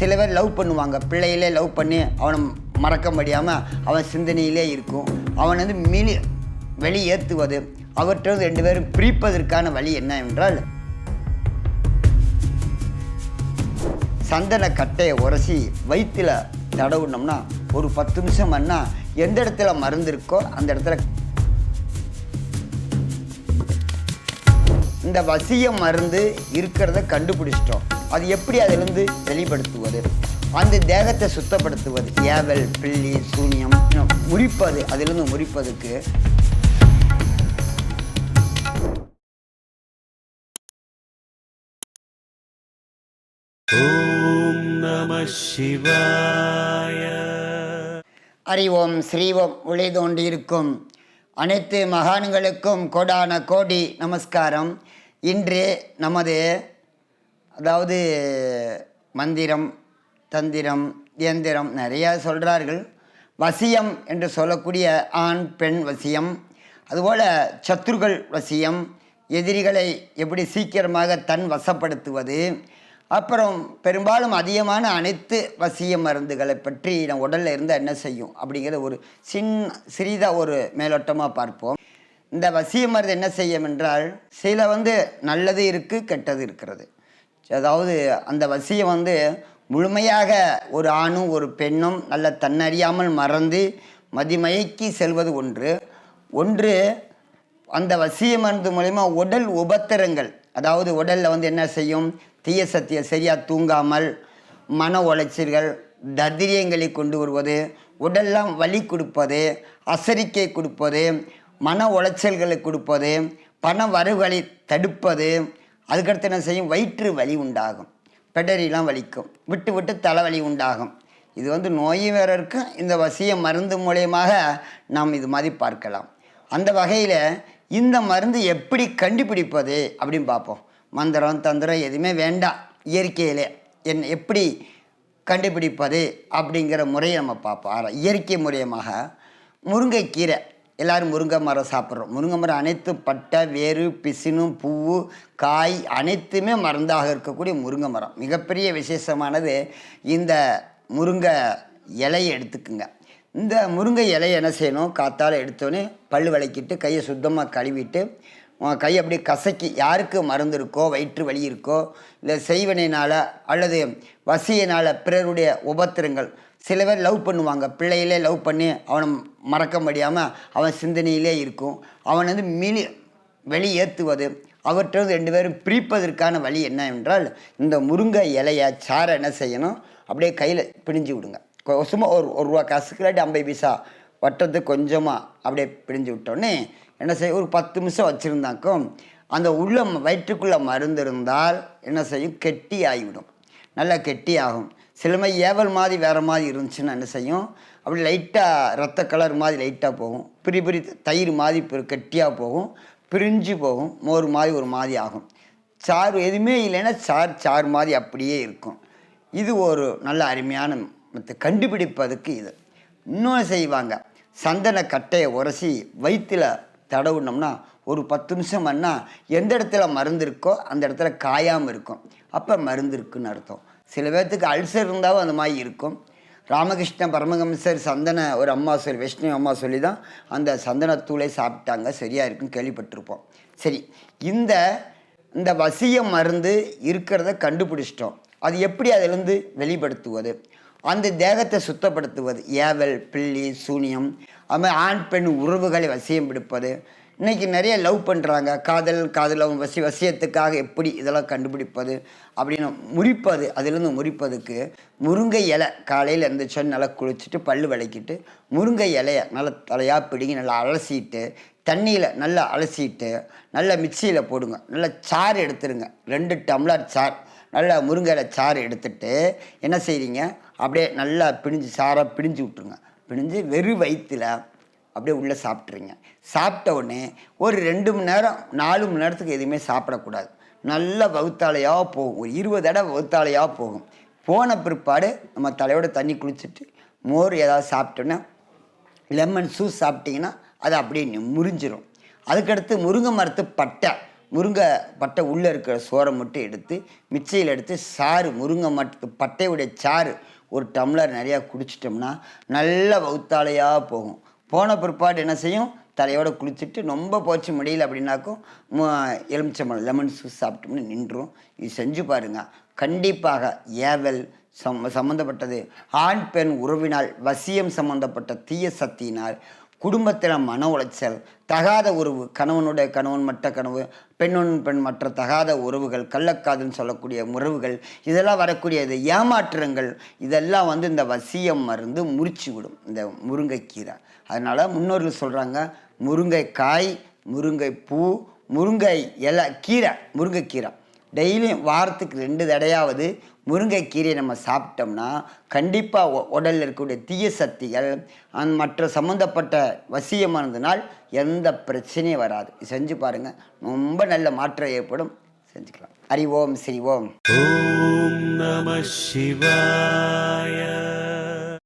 சில பேர் லவ் பண்ணுவாங்க. பிள்ளையிலே லவ் பண்ணி அவனை மறக்க முடியாமல் அவன் சிந்தனையிலே இருக்கும். அவன் வந்து மினி வெளியேற்றுவது. அவற்றிலிருந்து ரெண்டு பேரும் பிரிப்பதற்கான வழி என்ன என்றால் சந்தன கட்டையை உரசி வயிற்றில் தடவுனோம்னா ஒரு பத்து நிமிஷம் பண்ணால் எந்த இடத்துல மருந்து இருக்கோ அந்த இடத்துல இந்த வசிய மருந்து இருக்கிறத கண்டுபிடிச்சிட்டோம். அது எப்படி அதிலிருந்து வெளிப்படுத்துவது? அந்த தேகத்தை சுத்தப்படுத்துவது. ஏவல் பில்லி சூன்யம் முறிப்பது அதிலிருந்து முறிப்பதுக்கு. ஓம் நம சிவாய. அறிவோம் ஸ்ரீவோம் ஒளி தோண்டியிருக்கும் அனைத்து மகான்களுக்கும் கோடான கோடி நமஸ்காரம். இன்று நமது அதாவது மந்திரம் தந்திரம் இயந்திரம் நிறையா சொல்கிறார்கள் வசியம் என்று சொல்லக்கூடிய ஆண் பெண் வசியம். அதுபோல் சத்துருகள் வசியம். எதிரிகளை எப்படி சீக்கிரமாக தன் வசப்படுத்துவது. அப்புறம் பெரும்பாலும் அதிகமான அனைத்து வசிய மருந்துகளை பற்றி நம்ம உடலில் இருந்தால் என்ன செய்யும்? அப்படிங்கிற ஒரு சின் சிறிதாக ஒரு மேலோட்டமாக பார்ப்போம். இந்த வசிய மருந்து என்ன செய்யும் என்றால் சில வந்து நல்லது இருக்குது கெட்டது இருக்கிறது. அதாவது அந்த வசியம் வந்து முழுமையாக ஒரு ஆணும் ஒரு பெண்ணும் நல்ல தன்னறியாமல் மறந்து மதிமயக்கி செல்வது ஒன்று. ஒன்று அந்த வசிய மருந்து மூலிமா உடல் உபத்திரங்கள் அதாவது உடலில் வந்து என்ன செய்யும்? தீய சக்தியை சரியாக தூங்காமல் மன உளைச்சல்கள் தத்திரியங்களை கொண்டு வருவது உடல்லாம் வலி கொடுப்பது அசரிக்கை கொடுப்பது மன உளைச்சல்களை கொடுப்பது பண வரவுகளை தடுப்பது அதுக்கடுத்து என்ன செய்யும்? வயிற்று வலி உண்டாகும். பெடரிலாம் வலிக்கும். விட்டு விட்டு தலைவலி உண்டாகும். இது வந்து நோயும் வேற இருக்கும் இந்த வசிய மருந்து மூலயமாக நாம் இது மாதிரி பார்க்கலாம். அந்த வகையில் இந்த மருந்து எப்படி கண்டுபிடிப்பது அப்படின்னு பார்ப்போம். மந்திரம் தந்திரம் எதுவுமே வேண்டாம். இயற்கையிலே என் எப்படி கண்டுபிடிப்பது அப்படிங்கிற முறையை நம்ம பார்ப்போம். இயற்கை முறையமாக முருங்கைக்கீரை. எல்லோரும் முருங்கை மரம் சாப்பிட்றோம். முருங்கை மரம் அனைத்து பட்டை வேறு பிசினு பூ காய் அனைத்துமே மருந்தாக இருக்கக்கூடிய முருங்கை மரம். மிகப்பெரிய விசேஷமானது இந்த முருங்கை இலையை எடுத்துக்குங்க. இந்த முருங்கை இலையை என்ன செய்யணும்? காத்தால் எடுத்தோன்னே பல் விளக்கிட்டு கையை சுத்தமாக கழுவிட்டு கை அப்படியே கசக்கி யாருக்கு மருந்து இருக்கோ வயிற்று வலி இருக்கோ இல்லை செய்வனையினால் அல்லது வசியினால் பிறருடைய உபத்திரங்கள் சில பேர் லவ் பண்ணுவாங்க. பிள்ளையிலே லவ் பண்ணி அவனை மறக்க முடியாமல் அவன் சிந்தனையிலே இருக்கும். அவன் வந்து மினி வெளியேற்றுவது. அவற்றது ரெண்டு பேரும் பிரிப்பதற்கான வழி என்ன என்றால் இந்த முருங்கை இலையை சாரை என்ன செய்யணும்? அப்படியே கையில் பிழிஞ்சு விடுங்க. சும்மா ஒரு ஒரு ரூபா காசுக்கு இல்லாட்டி ஐம்பது பைசா வட்டத்து கொஞ்சமாக அப்படியே பிழிஞ்சு விட்டோன்னே என்ன செய்ய ஒரு பத்து நிமிஷம் வச்சுருந்தாக்கும் அந்த உள்ள வயிற்றுக்குள்ளே மருந்து இருந்தால் என்ன செய்யும்? கெட்டி ஆகிவிடும் நல்லா கெட்டி ஆகும் சிலமை ஏவல் மாதிரி வேறு மாதிரி இருந்துச்சுன்னா என்ன செய்யும்? அப்படி லைட்டாக ரத்த கலர் மாதிரி லைட்டாக போகும். பிரி பிரி தயிர் மாதிரி பிரி கெட்டியாக போகும். பிரிஞ்சு போகும். மோர் மாதிரி ஒரு மாதிரி ஆகும். சாறு எதுவுமே இல்லைன்னா சார் சாறு மாதிரி அப்படியே இருக்கும். இது ஒரு நல்ல அருமையான மற்ற கண்டுபிடிப்பதுக்கு இது. இன்னொன்று செய்வாங்க. சந்தன கட்டையை உரசி வயிற்றில் தடவுனோம்னா ஒரு பத்து நிமிஷம் பண்ணால் எந்த இடத்துல மருந்து இருக்கோ அந்த இடத்துல காயாமல் இருக்கும். அப்போ மருந்து இருக்குன்னு அர்த்தம். சில பேர்த்துக்கு அல்சர் இருந்தாலும் அந்த மாதிரி இருக்கும். ராமகிருஷ்ண பரமஹம்சர் சந்தன ஒரு அம்மா சொல்லி வைஷ்ணவ அம்மா சொல்லி தான் அந்த சந்தனத்தூளை சாப்பிட்டாங்க. சரியாக இருக்குன்னு கேள்விப்பட்டிருப்போம். சரி இந்த இந்த வசிய மருந்து இருக்கிறத கண்டுபிடிச்சிட்டோம். அது எப்படி அதிலிருந்து வெளிப்படுத்துவது? அந்த தேகத்தை சுத்தப்படுத்துவது. ஏவல் பில்லி சூனியம் அதுமாதிரி ஆண் பெண் உறவுகளை வசியம் பிடிப்பது. இன்றைக்கி நிறைய லவ் பண்ணுறாங்க காதல் காதல் அவங்க வசி வசியத்துக்காக எப்படி இதெல்லாம் கண்டுபிடிப்பது அப்படின்னு முறிப்பது அதுலேருந்து முறிப்பதுக்கு முருங்கை இலை காலையில் இருந்துச்சோன்னு நல்லா குளிச்சுட்டு பல் விளக்கிட்டு முருங்கை இலையை நல்லா தலையாக பிடிங்கி நல்லா அலசிட்டு தண்ணியில் நல்லா அலசிட்டு நல்லா மிக்சியில் போடுங்க. நல்லா சாறு எடுத்துருங்க. ரெண்டு டம்ளர் சார் நல்லா முருங்கை இலை சாறு எடுத்துட்டு என்ன செய்கிறீங்க அப்படியே நல்லா பிழிஞ்சு சாராக பிழிஞ்சு விட்ருங்க பிழிஞ்சு வெறும் வயிற்றில் அப்படியே உள்ளே சாப்பிட்றீங்க சாப்பிட்ட உடனே ஒரு ரெண்டு மணி நேரம் நாலு மணி நேரத்துக்கு எதுவுமே சாப்பிடக்கூடாது. நல்ல வகுத்தாலையாக போகும். ஒரு இருபது தடவை வகுத்தாலையாக போகும். போன பிற்பாடு நம்ம தலையோட தண்ணி குளிச்சுட்டு மோர் ஏதாவது சாப்பிட்டோன்னா லெமன் ஜூஸ் சாப்பிட்டிங்கன்னா அது அப்படியே முறிஞ்சிடும் முறிஞ்சிரும். அதுக்கடுத்து முருங்கை மரத்து பட்டை முருங்கை பட்டை உள்ளே இருக்கிற சோறை மட்டும் எடுத்து மிச்சையில் எடுத்து சாறு முருங்கை மரத்து பட்டையுடைய சாறு ஒரு டம்ளர் நிறையா குடிச்சிட்டோம்னா நல்ல வகுத்தாலையாக போகும். போன பிற்பாடு என்ன செய்யும்? தலையோடு குளிச்சுட்டு ரொம்ப போச்சு முடியல அப்படின்னாக்கும் எலுமிச்சம்பழம் லெமன் ஜூஸ் சாப்பிட்டோம்னு நின்றும் இது செஞ்சு பாருங்க. கண்டிப்பாக ஏவல் சம் சம்மந்தப்பட்டது ஆண் பெண் உறவினால் வசியம் சம்மந்தப்பட்ட தீய சக்தியினால் குடும்பத்தில் மன உளைச்சல் தகாத உறவு கணவனுடைய கணவன் மற்ற கனவு பெண்ணுடன் பெண் மற்ற தகாத உறவுகள் கள்ளக்காதுன்னு சொல்லக்கூடிய உறவுகள் இதெல்லாம் வரக்கூடிய இது ஏமாற்றங்கள் இதெல்லாம் வந்து இந்த வசியம் மருந்து முறிச்சு விடும் இந்த முருங்கைக்கீரை. அதனால் முன்னோர்கள் சொல்கிறாங்க முருங்கைக்காய் முருங்கைப்பூ முருங்கை இலை கீரை முருங்கைக்கீரை. டெய்லியும் வாரத்துக்கு ரெண்டு தடையாவது முருங்கைக்கீரையை நம்ம சாப்பிட்டோம்னா கண்டிப்பாக உடலில் இருக்கக்கூடிய தீய சக்திகள் அந் மற்ற சம்மந்தப்பட்ட வசியமானதுனால் எந்த பிரச்சனையும் வராது. செஞ்சு பாருங்கள் ரொம்ப நல்ல மாற்றம் ஏற்படும். செஞ்சுக்கலாம். ஹரி ஓம் ஸ்ரீ ஓம் நம சிவாய.